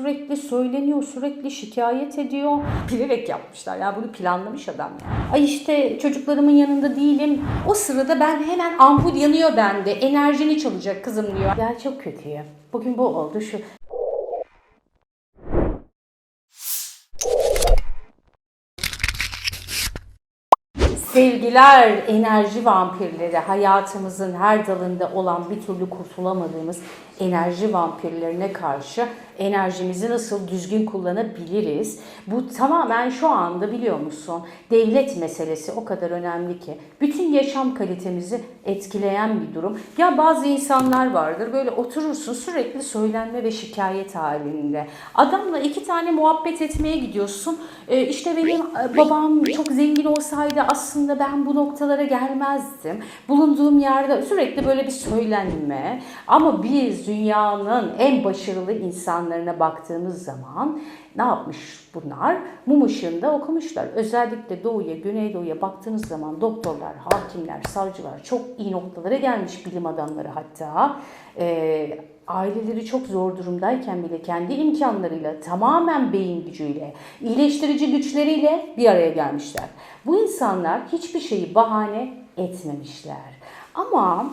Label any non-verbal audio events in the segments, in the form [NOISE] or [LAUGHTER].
sürekli söyleniyor, sürekli şikayet ediyor. Bilerek yapmışlar ya bunu planlamış adam ya. Ay işte çocuklarımın yanında değilim. O sırada ben hemen ampul yanıyor bende. Enerjini çalacak kızım diyor. Ya çok kötüyüm. Bugün bu oldu şu. Sevgiler, enerji vampirleri, hayatımızın her dalında olan bir türlü kurtulamadığımız enerji vampirlerine karşı enerjimizi nasıl düzgün kullanabiliriz? Bu tamamen şu anda biliyor musun? Devlet meselesi o kadar önemli ki. Bütün yaşam kalitemizi etkileyen bir durum. Ya bazı insanlar vardır böyle oturursun sürekli söylenme ve şikayet halinde. Adamla iki tane muhabbet etmeye gidiyorsun. Ee, işte benim e, babam çok zengin olsaydı aslında ben bu noktalara gelmezdim. Bulunduğum yerde sürekli böyle bir söylenme. Ama biz dünyanın en başarılı insanlarına baktığımız zaman ne yapmış bunlar? Mum ışığında okumuşlar. Özellikle doğuya, güneydoğuya baktığınız zaman doktorlar, hakimler, savcılar çok iyi noktalara gelmiş bilim adamları hatta. Ee, aileleri çok zor durumdayken bile kendi imkanlarıyla, tamamen beyin gücüyle, iyileştirici güçleriyle bir araya gelmişler. Bu insanlar hiçbir şeyi bahane etmemişler. Ama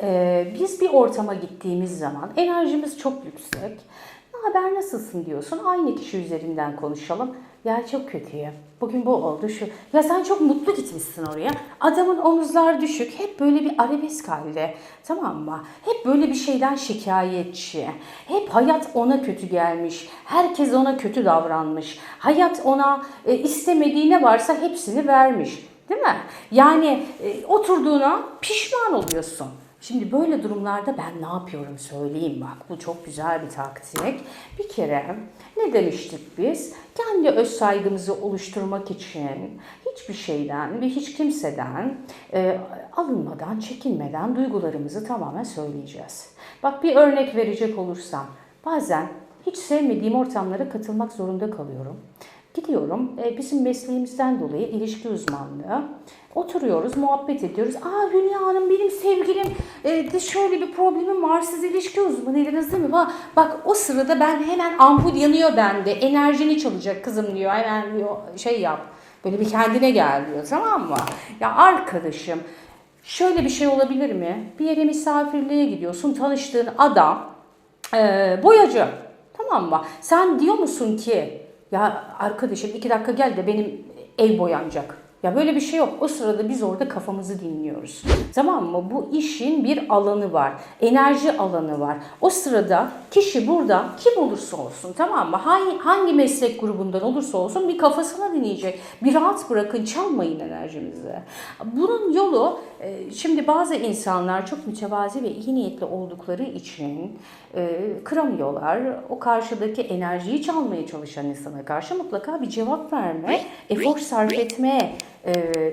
ee, biz bir ortama gittiğimiz zaman enerjimiz çok yüksek. Ne haber nasılsın diyorsun. Aynı kişi üzerinden konuşalım. Ya çok kötüyüm. Bugün bu oldu şu. Ya sen çok mutlu gitmişsin oraya. Adamın omuzlar düşük. Hep böyle bir arabesk halde. Tamam mı? Hep böyle bir şeyden şikayetçi. Hep hayat ona kötü gelmiş. Herkes ona kötü davranmış. Hayat ona e, istemediği ne varsa hepsini vermiş. Değil mi? Yani e, oturduğuna pişman oluyorsun. Şimdi böyle durumlarda ben ne yapıyorum söyleyeyim bak bu çok güzel bir taktik. Bir kere ne demiştik biz? Kendi öz saygımızı oluşturmak için hiçbir şeyden ve hiç kimseden e, alınmadan, çekinmeden duygularımızı tamamen söyleyeceğiz. Bak bir örnek verecek olursam bazen hiç sevmediğim ortamlara katılmak zorunda kalıyorum. Gidiyorum e, bizim mesleğimizden dolayı ilişki uzmanlığı. Oturuyoruz, muhabbet ediyoruz. Aa Hülya Hanım benim sevgilim e, de şöyle bir problemim var. Siz ilişki uzmanıydınız değil mi? Bak, bak o sırada ben hemen ampul yanıyor bende. Enerjini çalacak kızım diyor. Hemen diyor şey yap. Böyle bir kendine gel diyor tamam mı? Ya arkadaşım şöyle bir şey olabilir mi? Bir yere misafirliğe gidiyorsun. Tanıştığın adam e, boyacı. Tamam mı? Sen diyor musun ki ya arkadaşım iki dakika gel de benim ev boyanacak. Ya böyle bir şey yok. O sırada biz orada kafamızı dinliyoruz. Tamam mı? Bu işin bir alanı var. Enerji alanı var. O sırada kişi burada kim olursa olsun tamam mı? Hangi, hangi meslek grubundan olursa olsun bir kafasına dinleyecek. Bir rahat bırakın çalmayın enerjimizi. Bunun yolu e, şimdi bazı insanlar çok mütevazi ve iyi niyetli oldukları için e, kıramıyorlar. O karşıdaki enerjiyi çalmaya çalışan insana karşı mutlaka bir cevap verme, efor sarf etme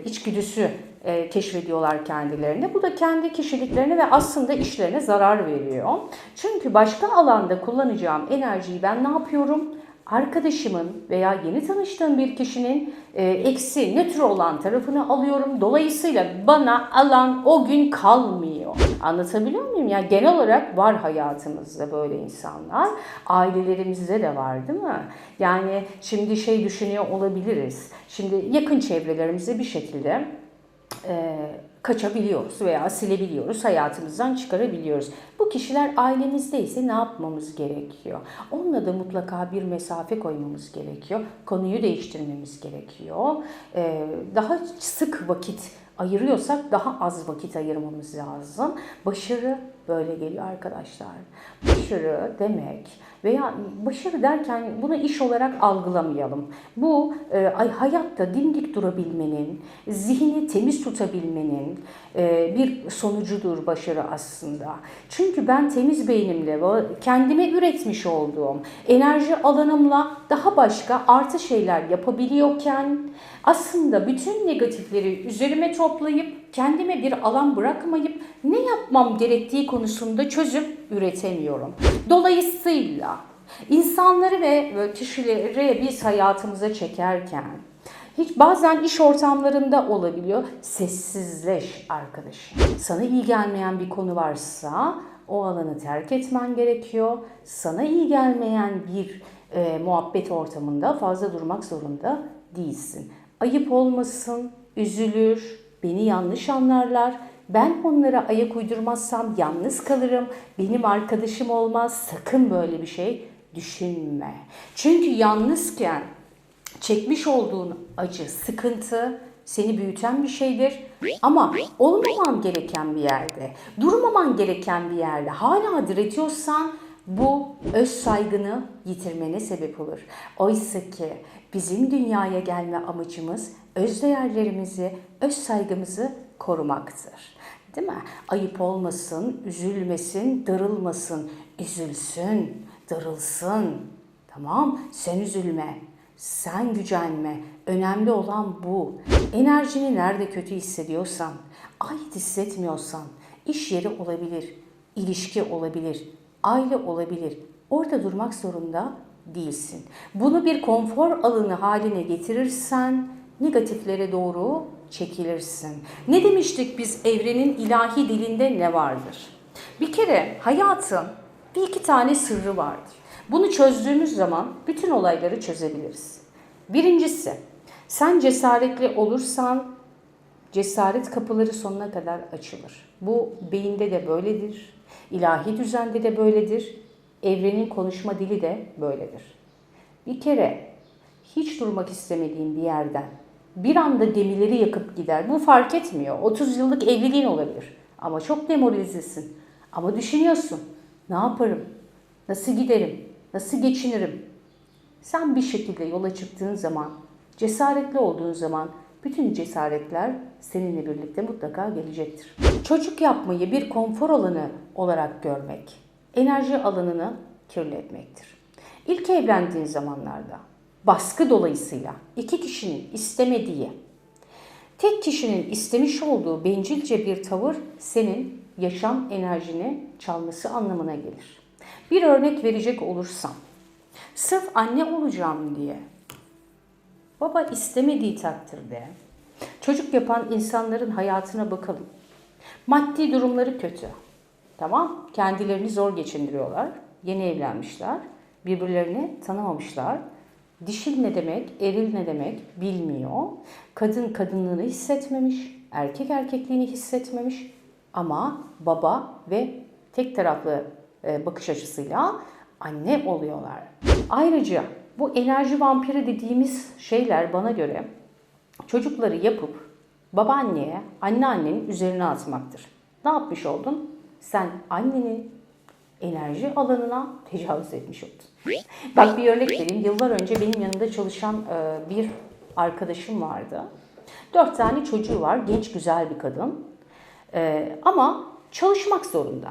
içgüdüsü e, keşfediyorlar kendilerine. Bu da kendi kişiliklerine ve aslında işlerine zarar veriyor. Çünkü başka alanda kullanacağım enerjiyi ben ne yapıyorum? Arkadaşımın veya yeni tanıştığım bir kişinin e, eksi, nötr olan tarafını alıyorum. Dolayısıyla bana alan o gün kalmıyor. Anlatabiliyor muyum? Yani genel olarak var hayatımızda böyle insanlar. Ailelerimizde de var değil mi? Yani şimdi şey düşünüyor olabiliriz. Şimdi yakın çevrelerimize bir şekilde e, kaçabiliyoruz veya silebiliyoruz, hayatımızdan çıkarabiliyoruz. Bu kişiler ailemizdeyse ne yapmamız gerekiyor? Onunla da mutlaka bir mesafe koymamız gerekiyor. Konuyu değiştirmemiz gerekiyor. E, daha sık vakit ayırıyorsak daha az vakit ayırmamız lazım. Başarı böyle geliyor arkadaşlar. Başarı demek veya başarı derken bunu iş olarak algılamayalım. Bu e, ay hayatta dimdik durabilmenin, zihni temiz tutabilmenin e, bir sonucudur başarı aslında. Çünkü ben temiz beynimle kendime üretmiş olduğum enerji alanımla daha başka artı şeyler yapabiliyorken aslında bütün negatifleri üzerime toplayıp kendime bir alan bırakmayıp ne yapmam gerektiği konusunda çözüm üretemiyorum. Dolayısıyla insanları ve kişileri biz hayatımıza çekerken hiç bazen iş ortamlarında olabiliyor. Sessizleş arkadaşım. Sana iyi gelmeyen bir konu varsa o alanı terk etmen gerekiyor. Sana iyi gelmeyen bir e, muhabbet ortamında fazla durmak zorunda değilsin. Ayıp olmasın, üzülür, beni yanlış anlarlar. Ben onlara ayak uydurmazsam yalnız kalırım. Benim arkadaşım olmaz. Sakın böyle bir şey düşünme. Çünkü yalnızken çekmiş olduğun acı, sıkıntı seni büyüten bir şeydir. Ama olmaman gereken bir yerde, durmaman gereken bir yerde hala diretiyorsan bu öz saygını yitirmene sebep olur. Oysa ki bizim dünyaya gelme amacımız öz değerlerimizi, öz saygımızı korumaktır. Değil mi? Ayıp olmasın, üzülmesin, darılmasın, üzülsün, darılsın. Tamam, sen üzülme, sen gücenme. Önemli olan bu. Enerjini nerede kötü hissediyorsan, ait hissetmiyorsan, iş yeri olabilir, ilişki olabilir, aile olabilir. Orada durmak zorunda değilsin. Bunu bir konfor alanı haline getirirsen negatiflere doğru çekilirsin. Ne demiştik biz evrenin ilahi dilinde ne vardır? Bir kere hayatın bir iki tane sırrı vardır. Bunu çözdüğümüz zaman bütün olayları çözebiliriz. Birincisi, sen cesaretli olursan cesaret kapıları sonuna kadar açılır. Bu beyinde de böyledir, ilahi düzende de böyledir, evrenin konuşma dili de böyledir. Bir kere hiç durmak istemediğin bir yerden bir anda gemileri yakıp gider. Bu fark etmiyor. 30 yıllık evliliğin olabilir. Ama çok demoralizesin. Ama düşünüyorsun. Ne yaparım? Nasıl giderim? Nasıl geçinirim? Sen bir şekilde yola çıktığın zaman, cesaretli olduğun zaman bütün cesaretler seninle birlikte mutlaka gelecektir. Çocuk yapmayı bir konfor alanı olarak görmek, enerji alanını kirletmektir. İlk evlendiğin zamanlarda baskı dolayısıyla iki kişinin istemediği, tek kişinin istemiş olduğu bencilce bir tavır senin yaşam enerjini çalması anlamına gelir. Bir örnek verecek olursam, sırf anne olacağım diye baba istemediği takdirde çocuk yapan insanların hayatına bakalım. Maddi durumları kötü. Tamam? Kendilerini zor geçindiriyorlar. Yeni evlenmişler. Birbirlerini tanımamışlar. Dişil ne demek, eril ne demek bilmiyor. Kadın kadınlığını hissetmemiş, erkek erkekliğini hissetmemiş. Ama baba ve tek taraflı e, bakış açısıyla anne oluyorlar. Ayrıca bu enerji vampiri dediğimiz şeyler bana göre çocukları yapıp babaanneye, anneannenin üzerine atmaktır. Ne yapmış oldun? Sen annenin enerji alanına tecavüz etmiş oldun. Bak bir örnek vereyim. Yıllar önce benim yanımda çalışan e, bir arkadaşım vardı. Dört tane çocuğu var. Genç, güzel bir kadın. E, ama çalışmak zorunda.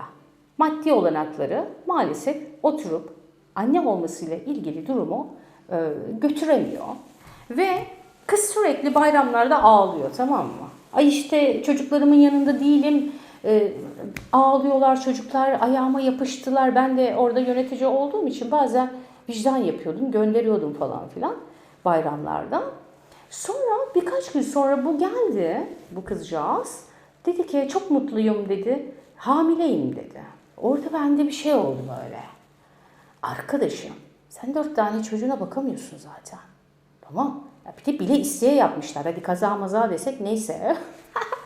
Maddi olanakları maalesef oturup anne olmasıyla ilgili durumu e, götüremiyor. Ve kız sürekli bayramlarda ağlıyor tamam mı? Ay işte çocuklarımın yanında değilim. E, ağlıyorlar çocuklar ayağıma yapıştılar. Ben de orada yönetici olduğum için bazen vicdan yapıyordum, gönderiyordum falan filan bayramlarda. Sonra birkaç gün sonra bu geldi, bu kızcağız. Dedi ki çok mutluyum dedi, hamileyim dedi. Orada bende bir şey oldu böyle. Arkadaşım sen dört tane çocuğuna bakamıyorsun zaten. Tamam. Ya bir de bile isteye yapmışlar. Hadi kaza maza desek neyse. [LAUGHS]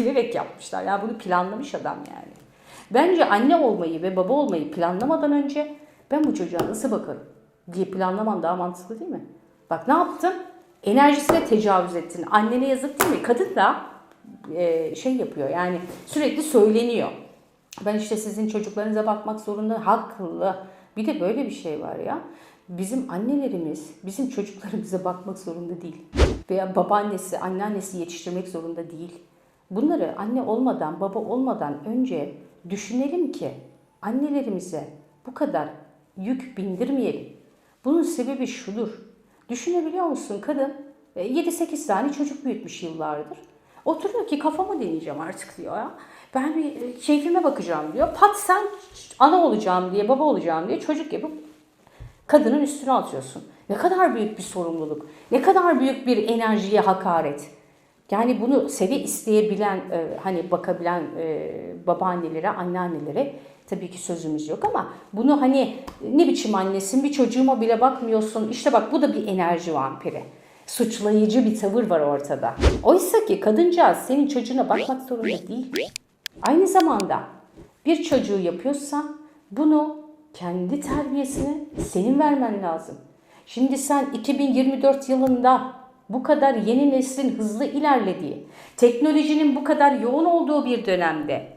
Bilerek yapmışlar. Ya bunu planlamış adam yani. Bence anne olmayı ve baba olmayı planlamadan önce ben bu çocuğa nasıl bakarım diye planlaman daha mantıklı değil mi? Bak ne yaptın? Enerjisine tecavüz ettin. Annene yazık değil mi? Kadın da e, şey yapıyor yani sürekli söyleniyor. Ben işte sizin çocuklarınıza bakmak zorunda haklı. Bir de böyle bir şey var ya. Bizim annelerimiz bizim çocuklarımıza bakmak zorunda değil. Veya babaannesi, anneannesi yetiştirmek zorunda değil. Bunları anne olmadan, baba olmadan önce düşünelim ki annelerimize bu kadar yük bindirmeyelim. Bunun sebebi şudur. Düşünebiliyor musun kadın 7-8 tane çocuk büyütmüş yıllardır. Oturuyor ki kafamı deneyeceğim artık diyor ya. Ben bir keyfime bakacağım diyor. Pat sen ana olacağım diye, baba olacağım diye çocuk yapıp kadının üstüne atıyorsun. Ne kadar büyük bir sorumluluk. Ne kadar büyük bir enerjiye hakaret. Yani bunu sevi isteyebilen, e, hani bakabilen e, babaannelere, anneannelere Tabii ki sözümüz yok ama bunu hani ne biçim annesin bir çocuğuma bile bakmıyorsun. İşte bak bu da bir enerji vampiri. Suçlayıcı bir tavır var ortada. Oysa ki kadıncağız senin çocuğuna bakmak zorunda değil. Aynı zamanda bir çocuğu yapıyorsan bunu kendi terbiyesini senin vermen lazım. Şimdi sen 2024 yılında bu kadar yeni neslin hızlı ilerlediği, teknolojinin bu kadar yoğun olduğu bir dönemde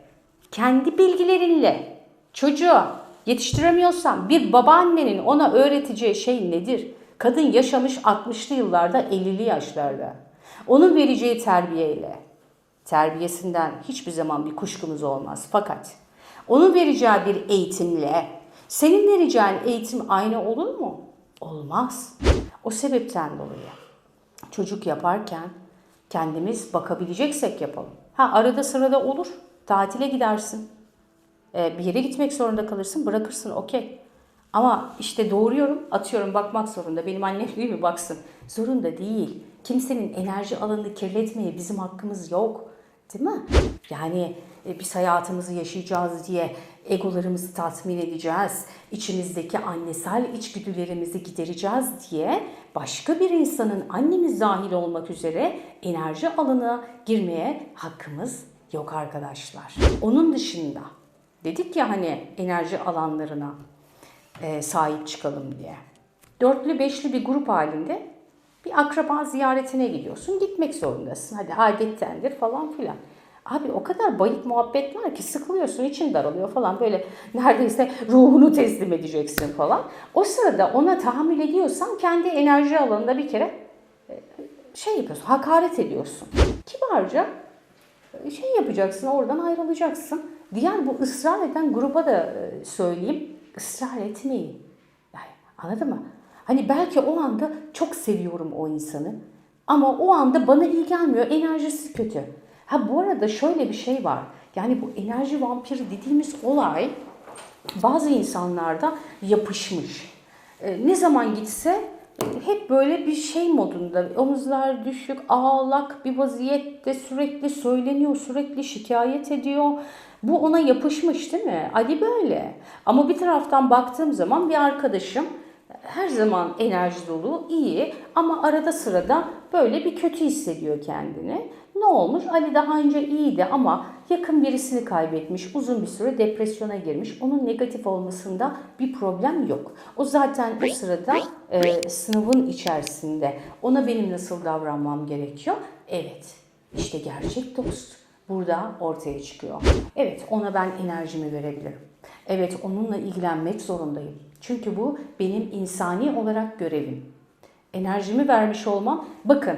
kendi bilgilerinle çocuğu yetiştiremiyorsan bir babaannenin ona öğreteceği şey nedir? Kadın yaşamış 60'lı yıllarda 50'li yaşlarda. Onun vereceği terbiyeyle, terbiyesinden hiçbir zaman bir kuşkumuz olmaz. Fakat onun vereceği bir eğitimle senin vereceğin eğitim aynı olur mu? Olmaz. O sebepten dolayı çocuk yaparken kendimiz bakabileceksek yapalım. Ha arada sırada olur. Tatile gidersin. Ee, bir yere gitmek zorunda kalırsın, bırakırsın okey. Ama işte doğuruyorum, atıyorum bakmak zorunda. Benim annem [LAUGHS] değil mi baksın. Zorunda değil. Kimsenin enerji alanını kirletmeye bizim hakkımız yok. Değil mi? Yani e, biz hayatımızı yaşayacağız diye egolarımızı tatmin edeceğiz. içimizdeki annesel içgüdülerimizi gidereceğiz diye başka bir insanın annemiz dahil olmak üzere enerji alanına girmeye hakkımız yok arkadaşlar. Onun dışında dedik ya hani enerji alanlarına e, sahip çıkalım diye. Dörtlü beşli bir grup halinde bir akraba ziyaretine gidiyorsun. Gitmek zorundasın. Hadi adettendir falan filan. Abi o kadar bayık muhabbet var ki sıkılıyorsun, için daralıyor falan böyle neredeyse ruhunu teslim edeceksin falan. O sırada ona tahammül ediyorsan kendi enerji alanında bir kere e, şey yapıyorsun, hakaret ediyorsun. Kibarca e, şey yapacaksın, oradan ayrılacaksın. Diğer bu ısrar eden gruba da e, söyleyeyim, ısrar etmeyin. Yani anladın mı? Hani belki o anda çok seviyorum o insanı ama o anda bana iyi gelmiyor, enerjisi kötü. Ha bu arada şöyle bir şey var. Yani bu enerji vampiri dediğimiz olay bazı insanlarda yapışmış. E, ne zaman gitse hep böyle bir şey modunda omuzlar düşük, ağlak bir vaziyette sürekli söyleniyor, sürekli şikayet ediyor. Bu ona yapışmış değil mi? Ali böyle. Ama bir taraftan baktığım zaman bir arkadaşım her zaman enerji dolu, iyi ama arada sırada böyle bir kötü hissediyor kendini. Ne olmuş? Ali daha önce iyiydi ama yakın birisini kaybetmiş, uzun bir süre depresyona girmiş. Onun negatif olmasında bir problem yok. O zaten o sırada e, sınıfın içerisinde. Ona benim nasıl davranmam gerekiyor? Evet, işte gerçek dost burada ortaya çıkıyor. Evet, ona ben enerjimi verebilirim. Evet, onunla ilgilenmek zorundayım. Çünkü bu benim insani olarak görevim. Enerjimi vermiş olmam, bakın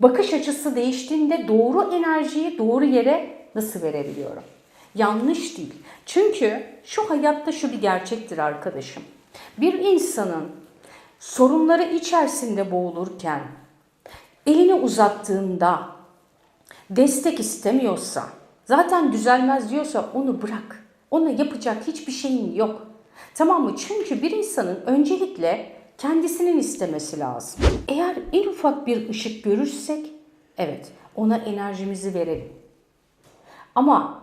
bakış açısı değiştiğinde doğru enerjiyi doğru yere nasıl verebiliyorum? Yanlış değil. Çünkü şu hayatta şu bir gerçektir arkadaşım. Bir insanın sorunları içerisinde boğulurken elini uzattığında destek istemiyorsa, zaten düzelmez diyorsa onu bırak. Ona yapacak hiçbir şeyin yok. Tamam mı? Çünkü bir insanın öncelikle kendisinin istemesi lazım. Eğer en ufak bir ışık görürsek, evet ona enerjimizi verelim. Ama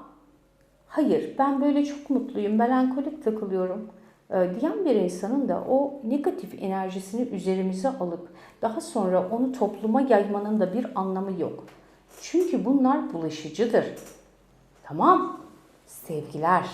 hayır ben böyle çok mutluyum, melankolik takılıyorum e, diyen bir insanın da o negatif enerjisini üzerimize alıp daha sonra onu topluma yaymanın da bir anlamı yok. Çünkü bunlar bulaşıcıdır. Tamam, sevgiler.